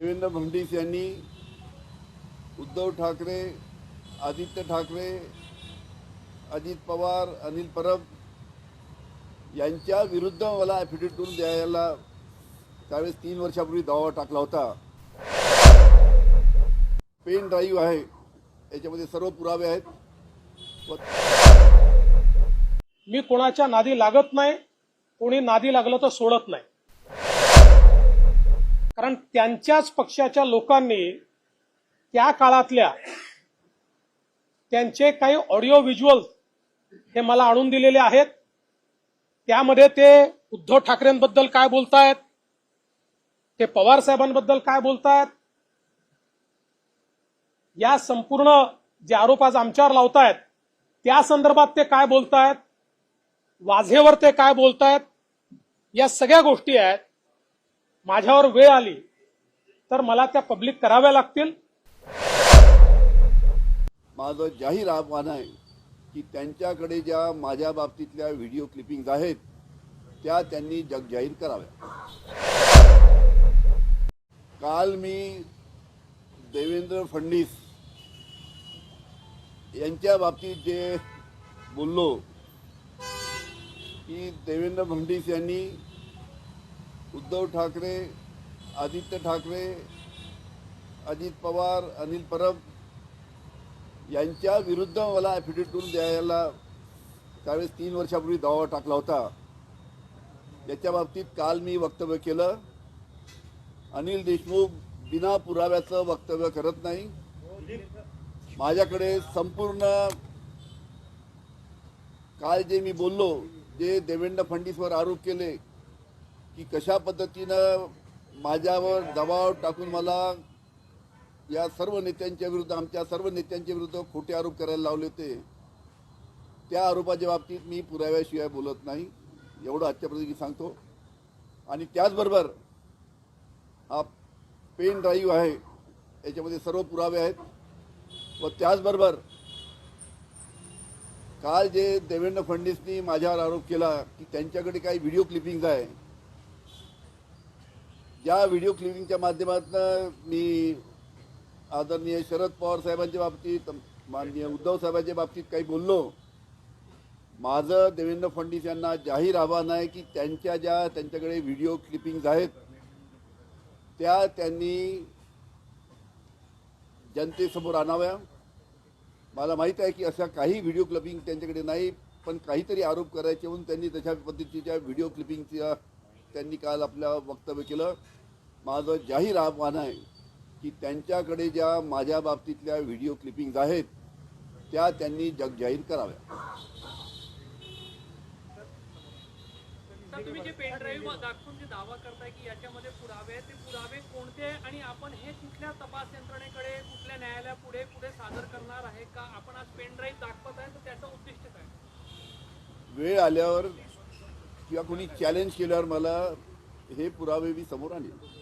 देवेंद्र फडणवीस यांनी उद्धव ठाकरे आदित्य ठाकरे अजित पवार अनिल परब यांच्या विरुद्ध मला ॲफिडेविट करून द्यायला त्यावेळेस तीन वर्षापूर्वी दावा टाकला होता. पेन ड्राईव्ह आहे. याच्यामध्ये सर्व पुरावे आहेत. मी कोणाच्या नादी लागत नाही. कोणी नादी लागलं तर सोडत नाही. कारण त्यांच्याच पक्षाच्या लोकांनी त्या काळातल्या त्यांचे काही ऑडिओ व्हिज्युअल हे मला आणून दिलेले आहेत. त्यामध्ये ते उद्धव ठाकरेंबद्दल काय बोलतायत ते पवार साहेबांबद्दल काय बोलतायत या संपूर्ण जे आरोप आज आमच्यावर लावतायत त्या संदर्भात ते काय बोलतायत वाझेवर ते काय बोलतायत या सगळ्या गोष्टी आहेत. माझ्यावर वेळ आली तर मला त्या पब्लिक कराव्या लागतील. माझं जाहीर आव्हान आहे की त्यांच्याकडे ज्या माझ्या बाबतीतल्या व्हिडिओ क्लिपिंग आहेत त्या त्यांनी जग जाहीर कराव्या. काल मी देवेंद्र फडणीस यांच्या बाबतीत जे बोललो की देवेंद्र फडणीस यांनी उद्धव ठाकरे आदित्य ठाकरे अजित पवार अनिल परब यांच्या विरुद्ध मला ॲफिडेविटून द्यायला त्यावेळेस तीन वर्षापूर्वी दावा टाकला होता. याच्या बाबतीत काल मी वक्तव्य केलं. अनिल देशमुख बिना पुराव्याचं वक्तव्य करत नाही. माझ्याकडे संपूर्ण काल जे मी बोललो जे देवेंद्र फडणवीसवर आरोप केले की कशा पद्धतीनं माझ्यावर दबाव टाकून मला या सर्व नेत्यांच्या विरुद्ध आमच्या सर्व नेत्यांच्या विरुद्ध खोटे आरोप करायला लावले होते त्या आरोपाच्या बाबतीत मी पुराव्याशिवाय बोलत नाही. एवढं आजच्यापर्यंत सांगतो. आणि त्याचबरोबर हा पेन ड्राईव्ह आहे याच्यामध्ये सर्व पुरावे आहेत. व त्याचबरोबर काल जे देवेंद्र फडणवीसनी माझ्यावर आरोप केला की त्यांच्याकडे काही व्हिडिओ क्लिपिंग आहे ज्या व्हिडिओ क्लिपिंगच्या माध्यमातून मी आदरणीय शरद पवार साहेबांच्या बाबतीत माननीय उद्धव साहेबांच्या बाबतीत काही बोललो. माझं देवेंद्र फडणवीस यांना जाहीर आव्हान आहे की त्यांच्या ज्या त्यांच्याकडे व्हिडिओ क्लिपिंग्ज आहेत त्या त्यांनी जनतेसमोर आणाव्या. मला माहीत आहे की अशा काही व्हिडिओ क्लिपिंग त्यांच्याकडे नाही पण काहीतरी आरोप करायचे म्हणून त्यांनी तशा पद्धतीच्या व्हिडिओ क्लिपिंगच्या त्यांनी काल आपल्या वक्तव्य केलं. माझं जाहीर आव्हान आहे की त्यांच्याकडे ज्या माझ्या बाबतीतल्या व्हिडिओ क्लिपिंग आहेत त्या त्यांनी जगजाहीर कराव्या. तर तुम्ही जे पेन ड्राईव्ह दाखवून जे दावा करताय की याच्यामध्ये पुरावे ते पुरावे कोणते आणि आपण हे कुठल्या तपास यंत्रणेकडे कुठल्या न्यायालयापुढे पुढे सादर करणार आहे का? आपण आज पेन ड्राईव्ह दाखवत आहे तर त्याचं उद्दिष्ट काय? वेळ आल्यावर किंवा कोणी चॅलेंज केल्यावर मला हे पुरावे मी समोर आणले